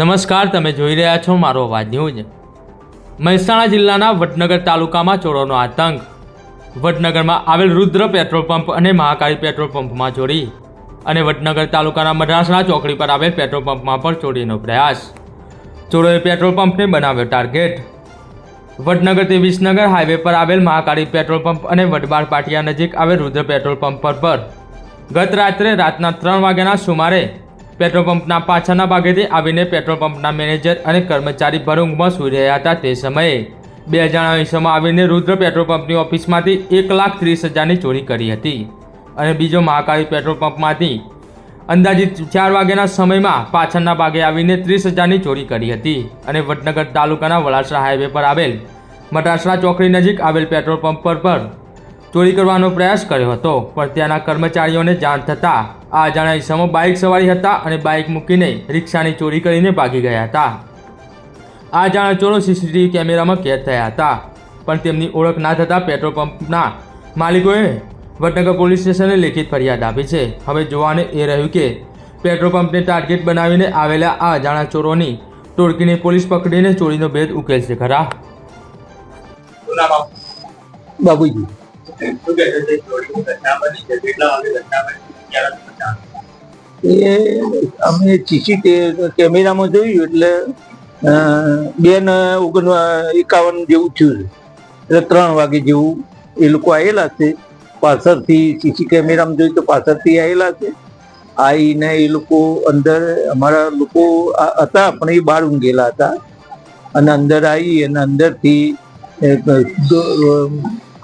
નમસ્કાર, તમે જોઈ રહ્યા છો મારો અવાજ ન્યૂઝ. મહેસાણા જિલ્લાના વડનગર તાલુકામાં ચોરોનો આતંક. વડનગરમાં આવેલ રુદ્ર પેટ્રોલ પંપ અને મહાકાળી પેટ્રોલ પંપમાં ચોરી અને વડનગર તાલુકાના મદ્રાસના ચોકડી પર આવેલ પેટ્રોલ પંપમાં પણ ચોરીનો પ્રયાસ. ચોરોએ પેટ્રોલ પંપને બનાવ્યો ટાર્ગેટ. વડનગરથી વિસનગર હાઈવે પર આવેલ મહાકાળી પેટ્રોલ પંપ અને વડબાર પાટિયા નજીક આવેલ રુદ્ર પેટ્રોલ પંપ પર ગત રાત્રે રાતના ત્રણ વાગ્યાના સુમારે પેટ્રોલ પંપના પાછળના ભાગેથી આવીને પેટ્રોલ પંપના મેનેજર અને કર્મચારી ભર સૂઈ રહ્યા હતા તે સમયે બે અજાણ્યા હિસ્સામાં આવીને રુદ્ર પેટ્રોલ પંપની ઓફિસમાંથી એક લાખ ત્રીસ હજારની ચોરી કરી હતી અને બીજો મહાકાળી પેટ્રોલ પંપમાંથી અંદાજિત ચાર વાગ્યાના સમયમાં પાછળના ભાગે આવીને ત્રીસ હજારની ચોરી કરી હતી અને વડનગર તાલુકાના વલાસરા હાઈવે પર આવેલ મટાસરા ચોકડી નજીક આવેલ પેટ્રોલ પંપ પર ચોરી કરવાનો પ્રયાસ કર્યો હતો પણ ત્યાંના કર્મચારીઓને જાણ થતાં આ અજાણ્યા ઈસમો બાઇક સવારી હતા અને બાઇક મૂકીને રિક્ષાની ચોરી કરીને ભાગી ગયા હતા. આ અજાણ્યા ચોરો સીસીટીવી કેમેરામાં કેદ થયા હતા પણ તેમની ઓળખ ના થતાં પેટ્રોલ પંપના માલિકોએ વડનગર પોલીસ સ્ટેશને લેખિત ફરિયાદ આપી છે. હવે જોવાને એ રહ્યું કે પેટ્રોલ પંપને ટાર્ગેટ બનાવીને આવેલા આ અજાણ્યા ચોરોની ટોળકીને પોલીસ પકડીને ચોરીનો ભેદ ઉકેલશે ખરા? બાબુજી. એ અમે સીસી કેમેરામાં જોયું એટલે બે ને ઓગણ, એકાવન જેવું થયું એટલે ત્રણ વાગે જેવું એ લોકો આવેલા છે. પાછળથી સીસી કેમેરામાં જોયું તો પાછળથી આવેલા છે. આવીને એ લોકો અંદર, અમારા લોકો હતા, પણ એ બહાર ઊંઘેલા હતા. અને અંદર આવી અને અંદરથી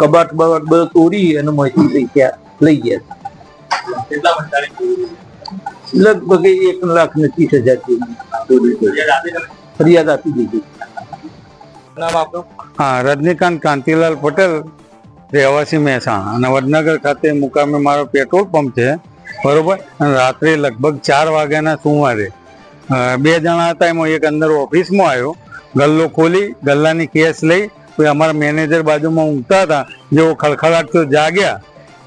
કબાટ બબાટ બધું તોડી અને મોંથી લઈ ગયા લઈ ગયા. લગભગ એક લાખ ને ત્રીસ હજાર. ફરિયાદ આપી દીધી. હા રજનીકાંત કાંતિલાલ પટેલ રહેવાસી મહેસાણા. અને વડનગર ખાતે મુકામે મારો પેટ્રોલ પંપ છે બરોબર? અને રાત્રે લગભગ ચાર વાગ્યાના સુમારે બે જણા હતા એમાં એક અંદર ઓફિસમાં આવ્યો. ગલ્લો ખોલી ગલ્લાની કેસ લઈ પછી અમારા મેનેજર બાજુમાં ઊંઘતા હતા જેવો ખળખળાટ તો જાગ્યા,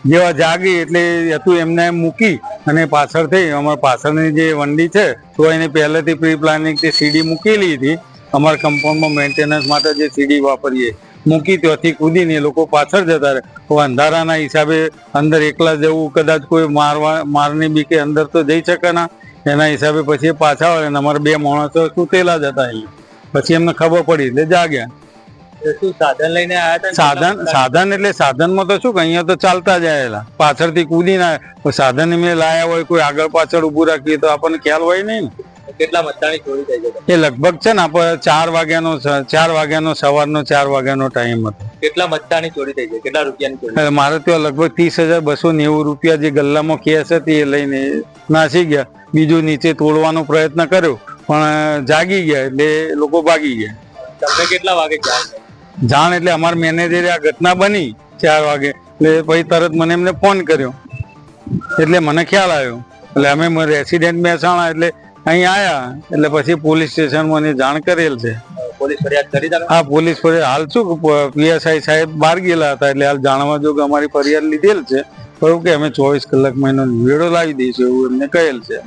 જેવા જાગી એટલે હતું એમને એમ મૂકી અને પાછળ થઈ. અમારા પાછળની જે વંડી છે, તો એને પહેલેથી પ્રી પ્લાનિંગ તે સીડી મૂકેલી હતી. અમારા કમ્પાઉન્ડમાં મેન્ટેનન્સ માટે જે સીડી વાપરીએ, મૂકી ત્યાંથી કૂદીને લોકો પાછળ જતા રહે. તો અંધારાના હિસાબે અંદર એકલા જવું કદાચ કોઈ મારવા, મારની બીકે અંદર તો જઈ શકે ના. એના હિસાબે પછી પાછા આવે અને અમારા બે માણસો સૂતેલા જ હતા એ પછી એમને ખબર પડી એટલે જાગ્યા. સાધન સાધન એટલે સાધનમાં તો શું કે અહીંયા તો ચાલતા જ આયેલા પાછળથી કૂદી ના સાધન એમને લાયા હોય કોઈ આગળ પાછળ ઉભું રાખીએ તો આપણને ખ્યાલ હોય નહીં ને. કેટલા મતદારની ચોરી થઈ છે? એ લગભગ છે ને આપણે ચાર વાગ્યાનો ચાર વાગ્યાનો સવારનો ચાર વાગ્યાનો ટાઈમ હતો. કેટલા મતદારની ચોરી થઈ જાય કેટલા રૂપિયાની મારે ત્યાં લગભગ ત્રીસ હજાર બસો નેવું રૂપિયા જે ગલ્લામાં કેસ હતી એ લઈને નાસી ગયા. બીજું નીચે તોડવાનો પ્રયત્ન કર્યો પણ જાગી ગયા એટલે લોકો ભાગી ગયા. તમને કેટલા વાગે થઈ? જાણ એટલે અમારા મેનેજરે આ ઘટના બની ચાર વાગે. એટલે પછી તરત મને એમને ફોન કર્યો. એટલે મને ખ્યાલ આવ્યો. એટલે અમે રેસિડેન્ટ મહેસાણા એટલે અહીં આયા. એટલે પછી પોલીસ સ્ટેશનમાં મને જાણ કરેલ છે. હા પોલીસ ફરિયાદ. હાલ શું પીએસઆઈ સાહેબ બહાર ગયેલા હતા એટલે હાલ જાણવા જો અમારી ફરિયાદ લીધેલ છે. બરોબર કે અમે ચોવીસ કલાક મહિનો વેળો લાવી દઈશું એવું એમને કહેલ છે.